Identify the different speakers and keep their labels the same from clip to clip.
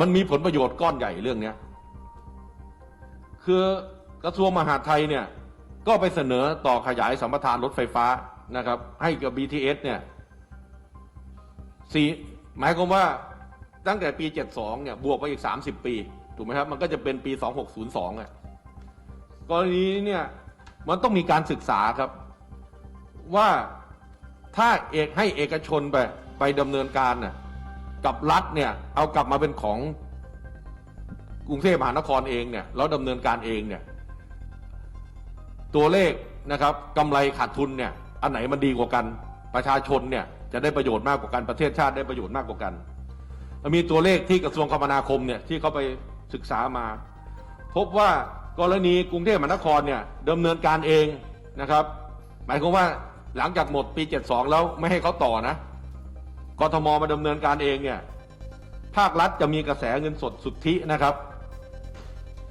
Speaker 1: มันมีผลประโยชน์ก้อนใหญ่เรื่องเนี้ยคือกระทรวงมหาดไทยเนี่ยก็ไปเสนอต่อขยายสัมปทานรถไฟฟ้านะครับ ให้กับ BTS เนี่ยสี่หมายความว่าตั้งแต่ปี 72 เนี่ย บวกไปอีก 30 ปี ถูกไหมครับ มันก็จะเป็นปี 2602อะกรณีนี้เนี่ย มันต้องมีการศึกษาครับ ว่าถ้าเอกให้เอกชนไปไปดำเนินการน่ะ กับรัฐเนี่ยเอากลับมาเป็นของกรุงเทพมหานครเองเนี่ยแล้วดำเนินการเองเนี่ยตัวเลขนะครับกำไรขาดทุนเนี่ยอันไหนมันดีกว่ากันประชาชนเนี่ยจะได้ประโยชน์มากกว่ากันประเทศชาติได้ประโยชน์มากกว่ากัน มีตัวเลขที่กระทรวงคมนาคมเนี่ยที่เขาไปศึกษามา พบว่ากรณีกรุงเทพมหานครเนี่ยดำเนินการเองนะครับ หมายความว่าหลังจากหมดปี 72 แล้วไม่ให้เขาต่อนะ กทมมาดำเนินการเองเนี่ยภาครัฐจะมีกระแสเงินสดสุทธินะครับ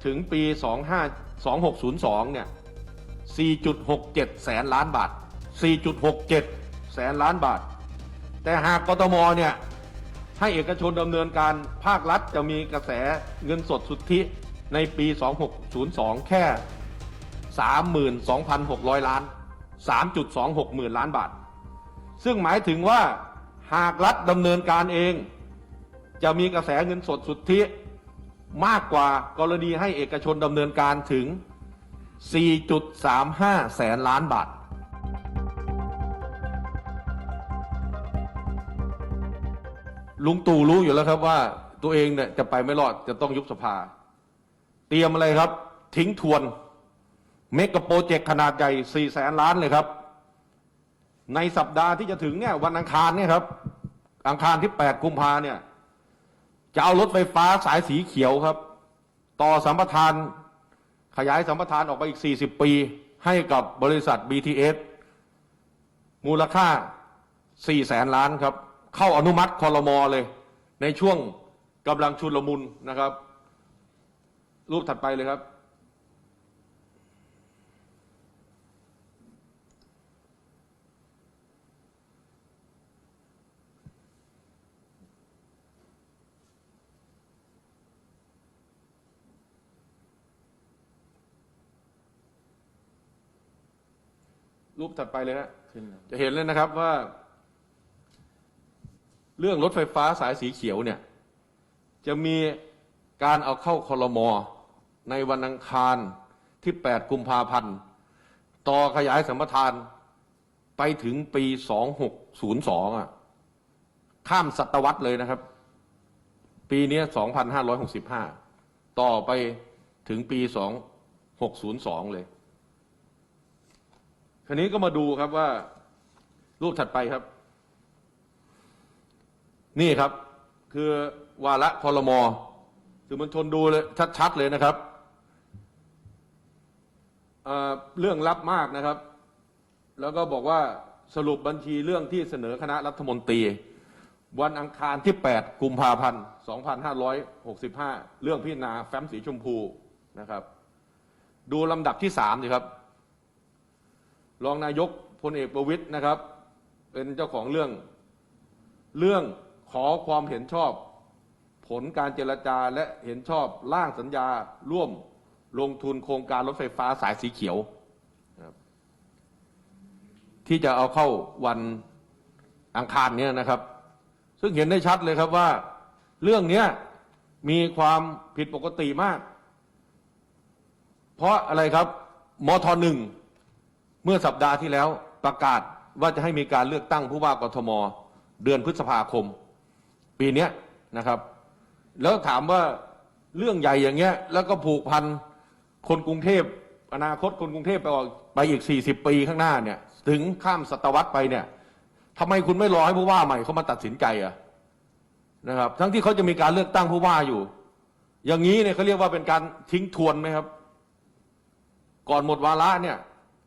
Speaker 1: ถึงปี 25 2602 เนี่ย 4.67 แสนล้านบาท 4.67 แสนล้านบาท แต่หากกทมเนี่ย ให้เอกชนดำเนินการภาครัฐจะมีกระแสเงินสดสุทธิในปี 2602 แค่ 32,600 ล้าน 3.26 หมื่นล้านบาท ซึ่งหมายถึงว่า หากรัฐดำเนินการเอง จะมีกระแสเงินสดสุทธิมากกว่ากรณีให้เอกชนดำเนินการถึง 4.35 แสนล้านบาท ลุงตู่รู้อยู่แล้วครับว่าตัวเองเนี่ยจะไปไม่รอดจะต้องยุบสภา เตรียมอะไรครับ ทิ้งทวน เมกะโปรเจกต์ขนาดใหญ่ 4 แสนล้านเลยครับ ในสัปดาห์ที่จะถึงเนี่ยวันอังคารเนี่ยครับ อังคารที่ 8 กุมภาเนี่ย จะเอารถไฟฟ้าสายสีเขียวครับ ต่อสัมปทาน ขยายสัมปทานออกไปอีก 40 ปี ให้กับบริษัท BTS มูลค่า 4 แสนล้านครับ เข้าอนุมัติคอรมอเลย ในช่วงกำลังชุนลมุนนะครับ รูปถัดไปเลยครับ รูปถัดไปเลยฮะ
Speaker 2: ขึ้นแล้ว
Speaker 1: จะเห็นเลยนะครับว่า เรื่องรถไฟฟ้าสายสีเขียวเนี่ย จะมีการเอาเข้าคลมอในวันอังคารที่ 8 กุมภาพันธ์ ต่อขยายสัมปทานไปถึงปี 2602อะข้ามศตวรรษเลยนะครับ ปีเนี้ย2565 ต่อไปถึงปี 2602 เลย คราวนี้ก็มาดูครับว่า รูปถัดไปครับ นี่ครับ คือวาระคอรมอสื่อมวลชนดูเลยชัดๆเลยนะครับเเรื่องลับมากนะครับ แล้วก็บอกว่าสรุปบัญชีเรื่องที่เสนอคณะรัฐมนตรี วันอังคารที่ 8 กุมภาพันธ์ 2565 เรื่องพิจารณาแฟ้มสีชมพูนะครับ ดูลำดับที่3สิครับ รองนายกพลเอกประวิตยนะครับ เป็นเจ้าของเรื่อง เรื่องขอความเห็นชอบ ผลการเจรจาและเห็นชอบร่างสัญญาร่วมลงทุนโครงการรถไฟฟ้าสายสีเขียว ที่จะเอาเข้าวันอังคารเนี้ยนะครับ ซึ่งเห็นได้ชัดเลยครับว่า เรื่องนี้มีความผิดปกติมาก เพราะอะไรครับมทหนึ่ง เมื่อสัปดาห์ที่แล้วประกาศว่าจะให้มีการเลือกตั้งผู้ว่ากทม เดือนพฤษภาคม ปีนี้นะครับ แล้วถามว่าเรื่องใหญ่อย่างเงี้ย แล้วก็ผูกพันคนกรุงเทพอนาคตคนกรุงเทพไปออกไปอีก 40 ปีข้างหน้าเนี่ย ถึงข้ามศตวรรษไปเนี่ยทำไมคุณไม่รอให้ผู้ว่าใหม่เขามาตัดสินใจอะนะครับ ทั้งที่เขาจะมีการเลือกตั้งผู้ว่าอยู่ อย่างนี้เนี่ยเขาเรียกว่าเป็นการทิ้งทวนไหมครับ ก่อนหมดวาระเนี่ย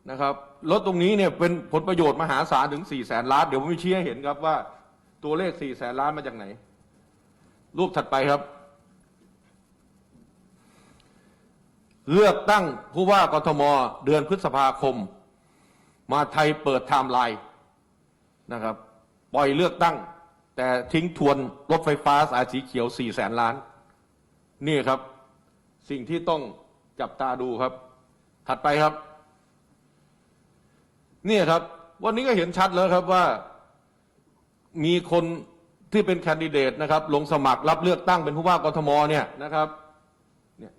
Speaker 1: นะครับรถตรงนี้เนี่ยเป็นผลประโยชน์มหาศาลถึง4ี่แสนล้านเดี๋ยวผมจะชี้ให้เห็นครับว่าตัวเลข4ี่แสนล้านมาจากไหน รูปถัดไปครับ เลือกตั้งผู้ว่ากทมเดือนพฤษภาคม มาไทยเปิดไทม์ไลน์นะครับ ปล่อยเลือกตั้ง แต่ทิ้งทวนรถไฟฟ้าสายสีเขียว4ี่แสนล้าน นี่ครับ สิ่งที่ต้องจับตาดูครับ ถัดไปครับ นี่ครับ วันนี้ก็เห็นชัดแล้วครับว่า มีคนที่เป็นแคนดิเดตนะครับ ลงสมัครรับเลือกตั้งเป็นผู้ว่ากทมเนี่ยนะครับเนี่ย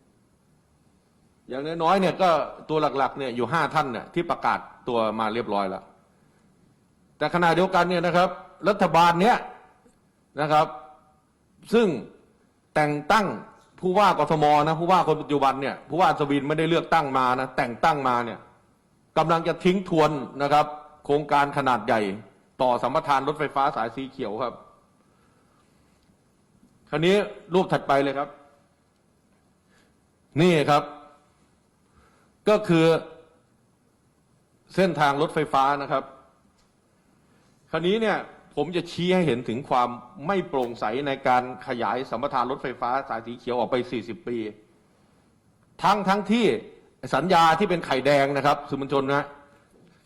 Speaker 1: อย่างน้อยๆเนี่ยก็ตัวหลักๆเนี่ยอยู่ห้าท่านเนี่ยที่ประกาศตัวมาเรียบร้อยแล้ว แต่ขณะเดียวกันเนี่ยนะครับ รัฐบาลเนี้ยนะครับ ซึ่งแต่งตั้งผู้ว่ากทมนะผู้ว่าคนปัจจุบันเนี่ยผู้ว่าอัศวินไม่ได้เลือกตั้งมานะแต่งตั้งมาเนี่ย กำลังจะทิ้งทวนนะครับ โครงการขนาดใหญ่ ต่อสัมปทานรถไฟฟ้าสายสีเขียวครับ คราวนี้รูปถัดไปเลยครับ นี่ครับ ก็คือเส้นทางรถไฟฟ้านะครับ คราวนี้เนี่ยผมจะชี้ให้เห็นถึงความไม่โปร่งใสในการขยายสัมปทานรถไฟฟ้าสายสีเขียวออกไป 40 ปี ทั้งทั้งที่ สัญญาที่เป็นไข่แดงนะครับสื่อมวลชนนะ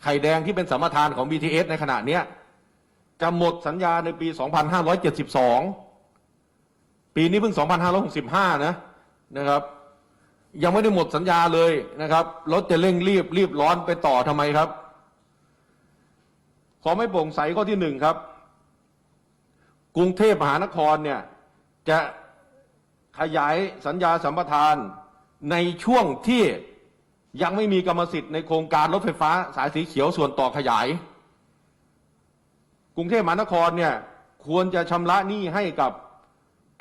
Speaker 1: ไข่แดงที่เป็นสัมปทานของ BTS ในขณะเนี้ยจะหมดสัญญาในปี 2572 ปีนี้เพิ่ง 2565 นะนะครับ ยังไม่ได้หมดสัญญาเลยนะครับรถจะเร่งรีบรีบร้อนไปต่อทำไมครับ ขอไม่โปร่งใสข้อที่หนึ่งครับ กรุงเทพมหานครเนี่ยจะขยายสัญญาสัมปทานในช่วงที่ ยังไม่มีกรรมสิทธิ์ในโครงการรถไฟฟ้าสายสีเขียวส่วนต่อขยาย กรุงเทพมหานครเนี่ยควรจะชำระหนี้ให้กับ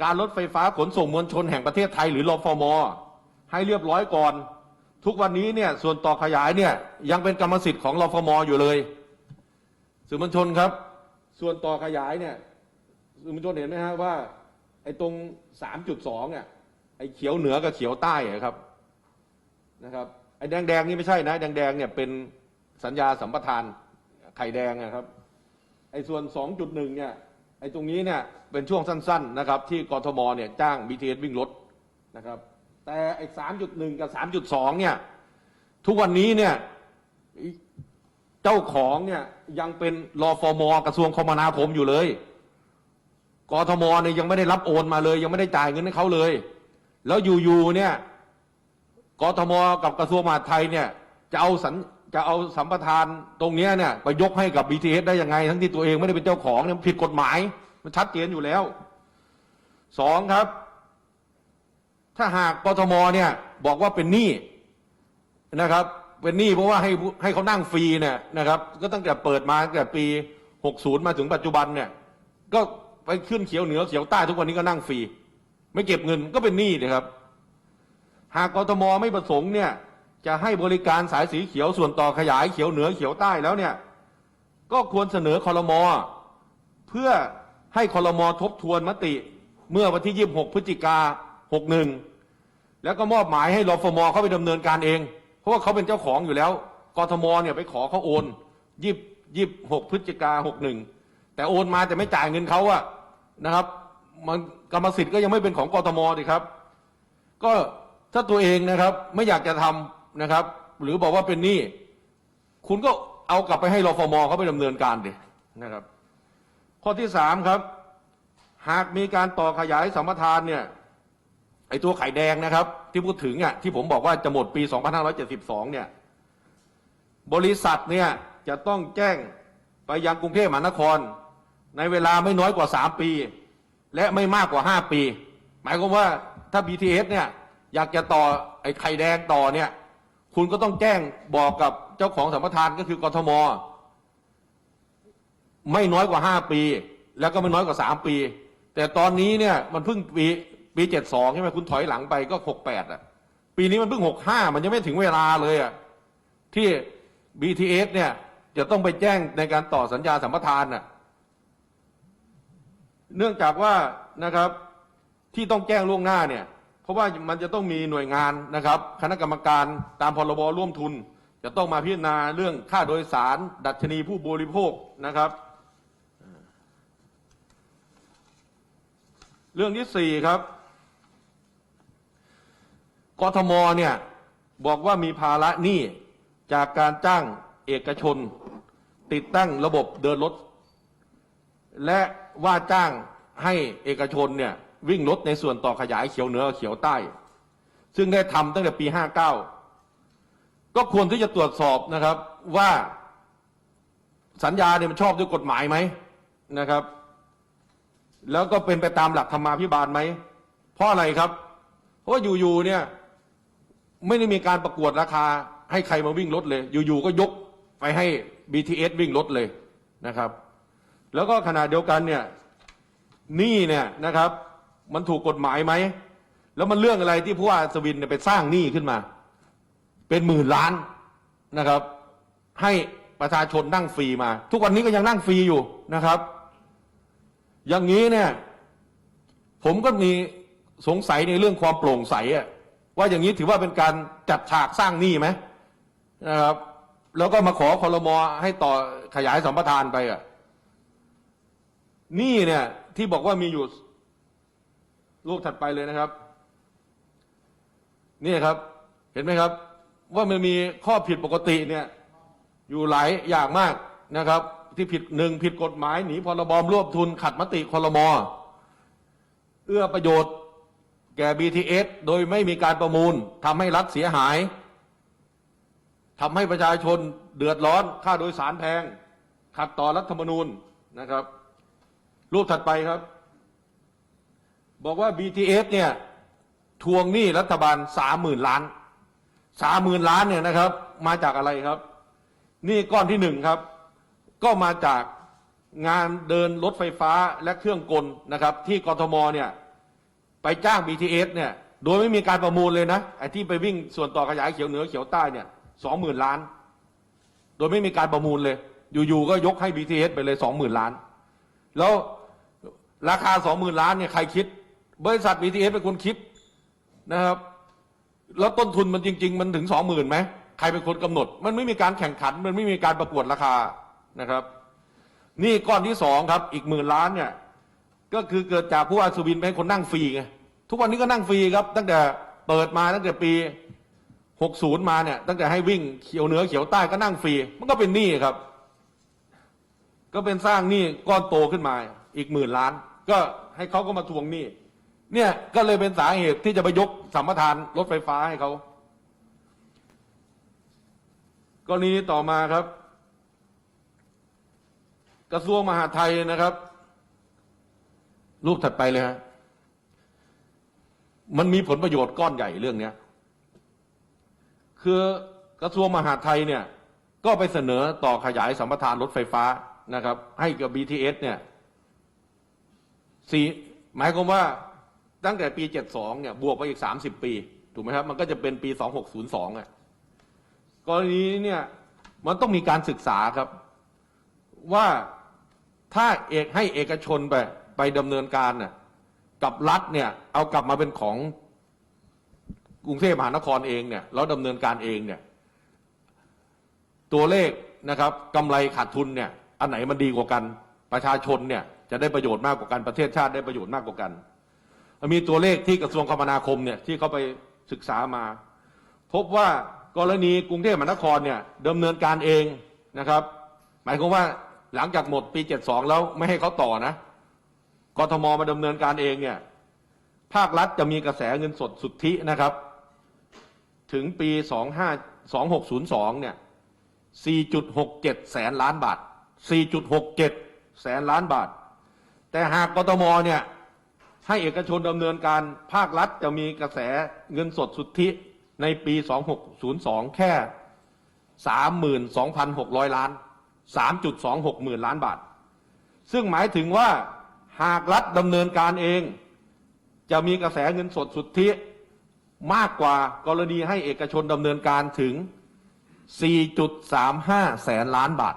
Speaker 1: การรถไฟฟ้าขนส่งมวลชนแห่งประเทศไทย หรือรฟมให้เรียบร้อยก่อน ทุกวันนี้เนี่ยส่วนต่อขยายเนี่ยยังเป็นกรรมสิทธิ์ของรฟมอยู่เลยสื่อมวลชนครับ ส่วนต่อขยายเนี่ยสื่อมวลชนเห็นไหมฮะว่าไอ้ตรง 3.2อะไอ้เขียวเหนือกับเขียวใต้ครับนะครับ ไอ้แดงๆนี่ไม่ใช่นะแดงๆเนี่ยเป็นสัญญาสัมปทานไข่แดงนะครับ ไอ้ส่วน 2.1 เนี่ยไอ้ตรงนี้เนี่ยเป็นช่วงสั้นๆนะครับที่กทมเนี่ยจ้าง BTS วิ่งรถนะครับแต่ไอ้3.1กับ3.2เนี่ยทุกวันนี้เนี่ยเจ้าของเนี่ยยังเป็นรอฟมกระทรวงคมนาคมอยู่เลยกทมเนี่ยยังไม่ได้รับโอนมาเลย ยังไม่ได้จ่ายเงินให้เขาเลย แล้วอยู่ๆเนี่ย กทมกับกระทรวงมหาดไทยเนี่ยจะเอาสัญจะเอาสัมปทานตรงเนี้ยเนี่ยไปยกให้กับ BTS ได้ยังไง ทั้งที่ตัวเองไม่ได้เป็นเจ้าของเนี่ยมันผิดกฎหมาย มันชัดเจนอยู่แล้วสองครับ ถ้าหากกทมเนี่ยบอกว่าเป็นหนี้นะครับ เป็นหนี้เพราะว่าให้ให้เขานั่งฟรีเนี่ยนะครับ ก็ตั้งแต่เปิดมาตั้งแต่ปี 60 มาถึงปัจจุบันเนี่ย ก็ไปขึ้นเขียวเหนือเขียวใต้ทุกวันนี้ก็นั่งฟรี ไม่เก็บเงินก็เป็นหนี้นะครับ หากกทมไม่ประสงค์เนี่ยจะให้บริการสายสีเขียวส่วนต่อขยายเขียวเหนือเขียวใต้แล้วเนี่ยก็ควรเสนอคอรมอเพื่อให้คอรมอทบทวนมติเมื่อวันที่ 26 พฤศจิกา 61 แล้วก็มอบหมายให้รฟมเข้าไปดำเนินการเอง เพราะว่าเขาเป็นเจ้าของอยู่แล้ว กทมเนี่ยไปขอเขาโอนยี่ยี่หกพฤศจิกาหกหนึ่งแต่โอนมาแต่ไม่จ่ายเงินเขาอะนะครับ มันกรรมสิทธิ์ก็ยังไม่เป็นของกทมดิครับ ก็ ถ้าตัวเองนะครับ ไม่อยากจะทำนะครับ หรือบอกว่าเป็นหนี้คุณก็เอากลับไปให้รฟมเขาไปดำเนินการดินะครับ ข้อที่สามครับ หากมีการต่อขยายสัมปทานเนี่ยไอตัวไข่แดงนะครับ ที่พูดถึงอะที่ผมบอกว่าจะหมดปี 2572 เนี่ย บริษัทเนี่ยจะต้องแจ้งไปยังกรุงเทพมหานคร ในเวลาไม่น้อยกว่า 3 ปี และไม่มากกว่า 5 ปี หมายความว่าถ้า BTS เนี่ย อยากจะต่อไอ้ไข่แดงต่อเนี่ย คุณก็ต้องแจ้งบอกกับเจ้าของสัมปทานก็คือกทม ไม่น้อยกว่า5ปี แล้วก็ไม่น้อยกว่า3ปี แต่ตอนนี้เนี่ยมันเพิ่งปีปี72ใช่ไหมคุณถอยหลังไปก็68อะ ปีนี้มันเพิ่ง65มันยังไม่ถึงเวลาเลยอะที่ BTS เนี่ยจะต้องไปแจ้งในการต่อสัญญาสัมปทานน่ะ เนื่องจากว่านะครับที่ต้องแจ้งล่วงหน้าเนี่ย เพราะว่ามันจะต้องมีหน่วยงานนะครับ คณะกรรมการตามพรบร่วมทุน จะต้องมาพิจารณาเรื่องค่าโดยสาร ดัชนีผู้บริโภคนะครับ เรื่องที่สี่ครับกทมเนี่ยบอกว่ามีภาระหนี้จากการจ้างเอกชน ติดตั้งระบบเดินรถ และว่าจ้างให้เอกชนเนี่ย วิ่งรถในส่วนต่อขยายเขียวเหนือเขียวใต้ ซึ่งได้ทำตั้งแต่ปี 59 ก็ควรที่จะตรวจสอบนะครับว่าสัญญาเนี่ยมันชอบด้วยกฎหมายไหมนะครับ แล้วก็เป็นไปตามหลักธรรมาภิบาลไหม เพราะอะไรครับ เพราะว่าอยู่ๆเนี่ยไม่ได้มีการประกวดราคา ให้ใครมาวิ่งรถเลย อยู่ๆก็ยกไปให้ BTS วิ่งรถเลยนะครับ แล้วก็ขณะเดียวกันเนี่ยหนี้เนี่ยนะครับ มันถูกกฎหมายไหม แล้วมันเรื่องอะไรที่ผู้ว่าอัศวินเนี่ยไปสร้างหนี้ขึ้นมา เป็นหมื่นล้านนะครับ ให้ประชาชนนั่งฟรีมา ทุกวันนี้ก็ยังนั่งฟรีอยู่นะครับ อย่างนี้เนี่ย ผมก็มีสงสัยในเรื่องความโปร่งใสอะว่าอย่างนี้ถือว่าเป็นการจัดฉากสร้างหนี้ไหมนะครับ แล้วก็มาขอคอรมอให้ต่อขยายสัมปทานไปอะหนี้เนี่ย ที่บอกว่ามีอยู่ รูปถัดไปเลยนะครับ นี่ครับเห็นไหมครับ ว่ามันมีข้อผิดปกติเนี่ย อยู่หลายอย่างมากนะครับ ที่ผิดหนึ่งผิดกฎหมายหนีพรบรวบทุนขัดมติคอรมอเอื้อประโยชน์แก่ BTS โดยไม่มีการประมูลทำให้รัฐเสียหายทำให้ประชาชนเดือดร้อนค่าโดยสารแพง ขัดต่อรัฐธรรมนูญนะครับ รูปถัดไปครับ บอกว่า BTS เนี่ยทวงหนี้รัฐบาลสามหมื่นล้านสามหมื่นล้านเนี่ยนะครับ มาจากอะไรครับหนี่ก้อนที่หนึ่งครับ ก็มาจากงานเดินรถไฟฟ้าและเครื่องกลนะครับ ที่กทมเนี่ยไปจ้าง BTS เนี่ยโดยไม่มีการประมูลเลยนะไอ้ที่ไปวิ่งส่วนต่อขยายเขียวเหนือเขียวใต้เนี่ยสองหมื่นล้าน โดยไม่มีการประมูลเลย อยู่ๆก็ยกให้ BTS ไปเลยสองหมื่นล้าน แล้วราคาสองหมื่นล้านเนี่ยใครคิด บริษัท BTS เป็นคนคิดนะครับ แล้วต้นทุนมันจริง ๆ มันถึงสองหมื่นไหมใครเป็นคนกำหนด มันไม่มีการแข่งขัน มันไม่มีการประกวดราคานะครับ นี่ก้อนที่สองครับ อีกหมื่นล้านเนี่ย ก็คือเกิดจากผู้ว่าสุวินไปให้คนนั่งฟรีไงทุกวันนี้ก็นั่งฟรีครับ ตั้งแต่เปิดมาตั้งแต่ปี 60 มาเนี่ยตั้งแต่ให้วิ่งเขียวเหนือเขียวใต้ก็นั่งฟรี มันก็เป็นหนี้ครับ ก็เป็นสร้างหนี้ก้อนโตขึ้นมา อีกหมื่นล้าน ก็ให้เขาก็มาทวงหนี้ เนี่ยก็เลยเป็นสาเหตุที่จะไปยกสัมปทานรถไฟฟ้าให้เขากรณีต่อมาครับ กระทรวงมหาดไทยนะครับ รูปถัดไปเลยฮะมันมีผลประโยชน์ก้อนใหญ่เรื่องเนี้ย คือกระทรวงมหาดไทยเนี่ย ก็ไปเสนอต่อขยายสัมปทานรถไฟฟ้านะครับ ให้กับ BTS เนี่ยสี่หมายความว่า ตั้งแต่ปี 72 เนี่ย บวกไปอีก 30 ปี ถูกไหมครับ มันก็จะเป็นปี 2602 อะ กรณีนี้เนี่ย มันต้องมีการศึกษาครับ ว่าถ้าเอกให้เอกชนไปไปดำเนินการน่ะกับรัฐเนี่ย เอากลับมาเป็นของกรุงเทพมหานครเองเนี่ยแล้วดำเนินการเองเนี่ย ตัวเลขนะครับกำไรขาดทุนเนี่ย อันไหนมันดีกว่ากัน ประชาชนเนี่ยจะได้ประโยชน์มากกว่ากัน ประเทศชาติได้ประโยชน์มากกว่ากัน มีตัวเลขที่กระทรวงคมนาคมเนี่ยที่เขาไปศึกษามา พบว่ากรณีกรุงเทพมหานครเนี่ยดำเนินการเองนะครับ หมายความว่าหลังจากหมดปี 72 แล้วไม่ให้เขาต่อนะกทมมาดำเนินการเองเนี่ยภาครัฐจะมีกระแสเงินสดสุทธินะครับ ถึงปี 25 2602 เนี่ย 4.67 แสนล้านบาท 4.67 แสนล้านบาท แต่หากกทมเนี่ย ให้เอกชนดำเนินการภาครัฐจะมีกระแสเงินสดสุทธิในปี 2602 แค่ 32,600 ล้าน 3.26 หมื่นล้านบาท ซึ่งหมายถึงว่าหากรัฐดำเนินการเอง จะมีกระแสเงินสดสุทธิมากกว่ากรณีให้เอกชนดำเนินการถึง 4.35 แสนล้านบาท